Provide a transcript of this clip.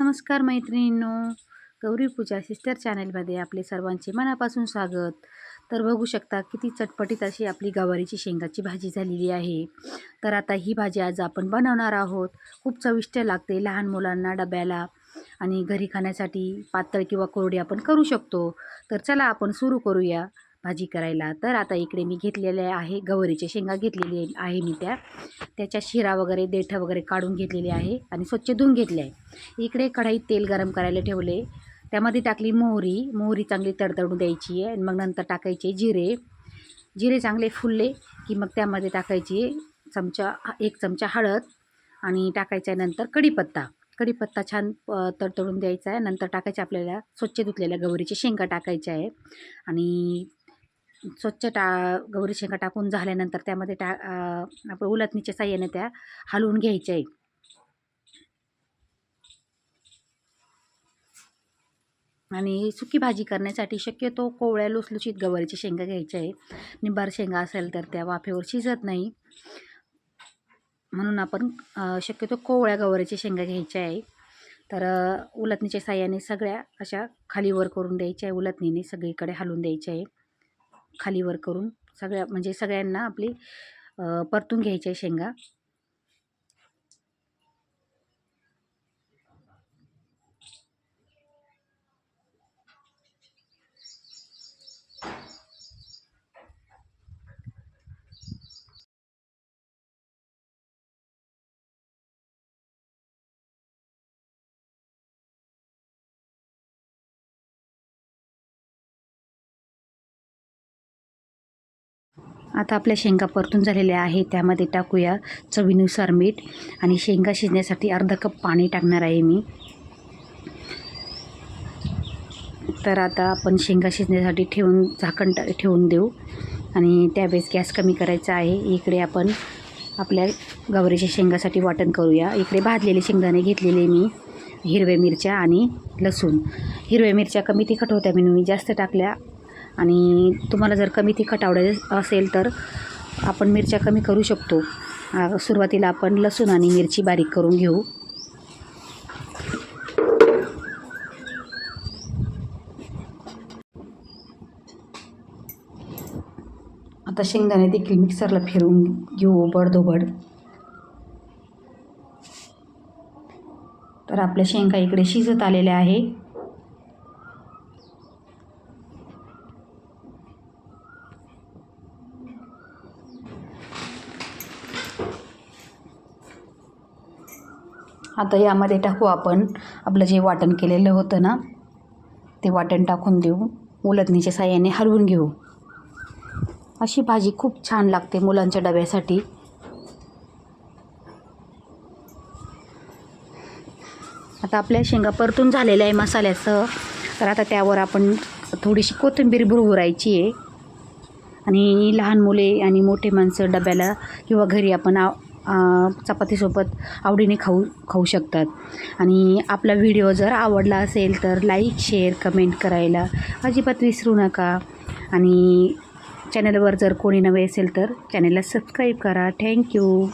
नमस्कार मैत्रिणींनो. गौरी पूजा सिस्टर चॅनलमध्ये आपले सर्वांचे मनापासून स्वागत. तर बघू शकता किती चटपटीत अशी आपली गवारीची शेंगाची भाजी झालेली आहे. तर आता ही भाजी आज आपण बनवणार आहोत. खूप चविष्ट लागते लहान मुलांना डब्याला आणि घरी खाण्यासाठी पातळ किंवा कोरडी आपण करू शकतो. तर चला आपण सुरू करूया. भाजी करायला. तर आता इकडे मी घेतलेले आहे गवरीच्या शेंगा घेतलेली आहे मी त्या. त्याच्या शिरा वगैरे देठं वगैरे काढून घेतलेली आहे आणि स्वच्छ धुवून घेतले आहे. इकडे कढईत तेल गरम करायला ठेवले. त्यामध्ये टाकली मोहरी. मोहरी चांगली तडतडून द्यायची आहे आणि मग नंतर टाकायचे जिरे. जिरे चांगले फुलले की मग त्यामध्ये टाकायची चमचा एक चमचा हळद आणि टाकायच्या नंतर कढीपत्ता. कढीपत्ता छान तडतडून द्यायचा आहे. नंतर टाकायचे आपल्याला स्वच्छ धुतलेल्या गवरीच्या शेंगा टाकायच्या आहे. आणि स्वच्छ टा गौरी शेंगा टाकून झाल्यानंतर त्यामध्ये टा आपण उलटणीच्या साह्याने त्या हलवून घ्यायच्या आहे आणि सुकी भाजी करण्यासाठी शक्यतो कोवळ्या लुसलुशीत गवारीच्या शेंगा घ्यायच्या आहे निंबार शेंगा असेल तर त्या वाफेवर शिजत नाही. म्हणून आपण शक्यतो कोवळ्या गवारीच्या शेंगा घ्यायच्या आहे तर अ, उलटणीच्या साह्याने सगळ्या अशा खालीवर करून द्यायच्या आहे उलटणीने सगळीकडे हलवून द्यायच्या आहे खालीवर करून सगळ्या म्हणजे सगळ्यांना आपली परतून घ्यायच्या आहे शेंगा. आता आपल्या शेंगा परतून झालेल्या आहे त्यामध्ये टाकूया चवीनुसार मीठ आणि शेंगा शिजण्यासाठी अर्धा कप पाणी टाकणार आहे मी. तर आता आपण शेंगा शिजण्यासाठी ठेवून झाकण टा ठेवून देऊ. आणि त्यावेळेस गॅस कमी करायचा आहे. इकडे आपण आपल्या गवरीच्या शेंगासाठी वाटण करूया. इकडे भाजलेले शेंगदाणे घेतलेले मी हिरव्या मिरच्या आणि लसूण. हिरव्या मिरच्या कमी तिखट होत्या म्हणून मी जास्त टाकल्या. आणि तुम्हाला जर कमी तिखट आवडायचं असेल तर आपण मिरच्या कमी करू शकतो. सुरुवातीला आपण लसूण आणि मिरची बारीक करून घेऊ. आता शेंगदाणे देखील मिक्सरला फिरवून घेऊ बडदोबड तर आपल्या शेंगा इकडे शिजत आलेल्या आहे. आता यामध्ये टाकू आपण. आपलं जे वाटण केलेलं होतं ना ते वाटण टाकून देऊ. उलटणीच्या साह्याने हलवून घेऊ. अशी भाजी खूप छान लागते मुलांच्या डब्यासाठी. आता आपल्या शेंगा परतून झालेल्या आहे मसाल्याचं. तर आता त्यावर आपण थोडीशी कोथिंबीर भुरभुरायची आहे. आणि लहान मुले आणि मोठे माणसं डब्याला किंवा घरी आपण आ, चपातीसोबत आवडीने खाऊ खाऊ शकतात. आणि आपला व्हिडिओ जर आवडला असेल तर लाईक शेअर कमेंट करायला अजिबात विसरू नका. आणि चॅनलवर जर कोणी नवे असेल तर चॅनलला सबस्क्राईब करा. थँक्यू.